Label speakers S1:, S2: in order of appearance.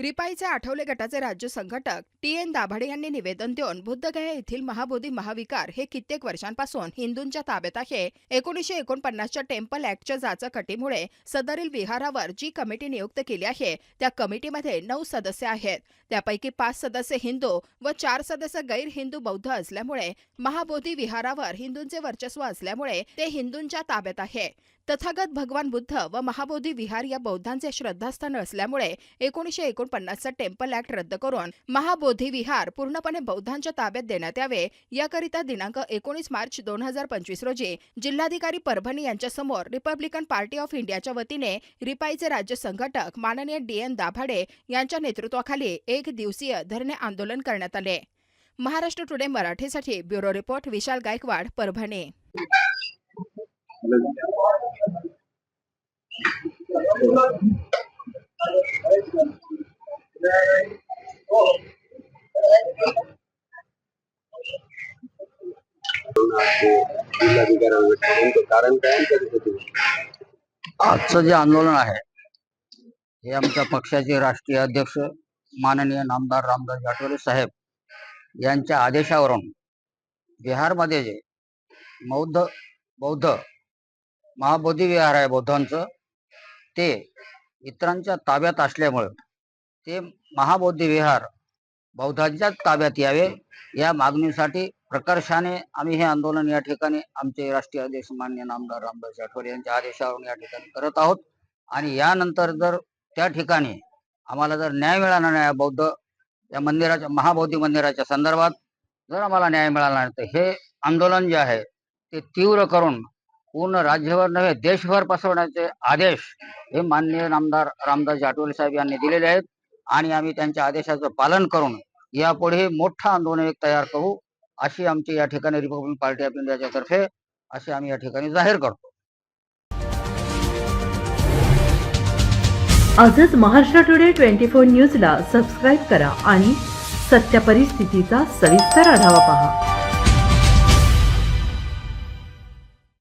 S1: रिपाईचे आठवले गटाचे राज्य संघटक टी एन दाभाडे यांनी निवेदन देऊन बुद्धगया येथील महाबोधी महाविकार हे कित्येक वर्षांपासून हिंदूंच्या ताब्यात आहे. एकोणीसशे एकोणपन्नासच्या टेम्पल ऍक्टच्या जाचकटीमुळे सदरील विहारावर जी कमिटी नियुक्त केली आहे त्या कमिटीमध्ये नऊ सदस्य आहेत. त्यापैकी पाच सदस्य हिंदू व चार सदस्य गैर हिंदू बौद्ध असल्यामुळे महाबोधी विहारावर हिंदूंचे वर्चस्व असल्यामुळे ते हिंदूंच्या ताब्यात आहे. तथागत भगवान बुद्ध व महाबोधी विहार या बौद्धांचे श्रद्धास्थान असल्यामुळे एकोणीसशे एकोणपन्नासचा टेम्पल ऍक्ट रद्द करून महाबोधी विहार पूर्णपणे बौद्धांच्या ताब्यात देण्यात यावे याकरिता दिनांक एकोणीस मार्च दोन हजार पंचवीस रोजी जिल्हाधिकारी परभणी यांच्यासमोर रिपब्लिकन पार्टी ऑफ इंडियाच्या वतीने रिपाईचे राज्य संघटक माननीय डी एन दाभाडे यांच्या नेतृत्वाखाली एक दिवसीय धरणे आंदोलन करण्यात आले. महाराष्ट्र टुडे मराठीसाठी ब्युरो रिपोर्ट विशाल गायकवाड परभणी.
S2: कारण काय
S3: आजचं जे आंदोलन आहे हे आमच्या पक्षाचे राष्ट्रीय अध्यक्ष माननीय नामदार रामदास आठवले साहेब यांच्या आदेशावरून बिहारमध्ये जे बौद्ध बौद्ध महाबोधी विहार आहे बौद्धांचं ते इतरांच्या ताब्यात असल्यामुळं ते महाबोधी विहार बौद्धांच्याच ताब्यात यावे या मागणीसाठी प्रकर्षाने आम्ही हे आंदोलन या ठिकाणी आमचे राष्ट्रीय अध्यक्ष मान्य नामदार रामदास आठवले यांच्या आदेशावरून या ठिकाणी करत आहोत. आणि यानंतर जर त्या ठिकाणी आम्हाला जर न्याय मिळाला नाही बौद्ध या मंदिराच्या महाबौद्धी मंदिराच्या संदर्भात जर आम्हाला न्याय मिळाला नाही तर हे आंदोलन जे आहे ते तीव्र करून पूर्ण राज्यभर नव्हे देशभर पसरवण्याचे आदेश हे माननीय नामदार रामदास आठवले साहेब यांनी दिलेले आहेत. आणि आम्ही त्यांच्या आदेशाचं पालन करून यापुढे मोठं आंदोलन एक तयार करू अशी आमची या ठिकाणी रिपब्लिकन पार्टी ऑफ इंडियाच्या तर्फे असे आम्ही या ठिकाणी जाहीर करतो.
S4: आजच महाराष्ट्र टुडे ट्वेंटी फोर न्यूजला सबस्क्राईब करा आणि सत्य परिस्थितीचा सविस्तर आढावा पहा.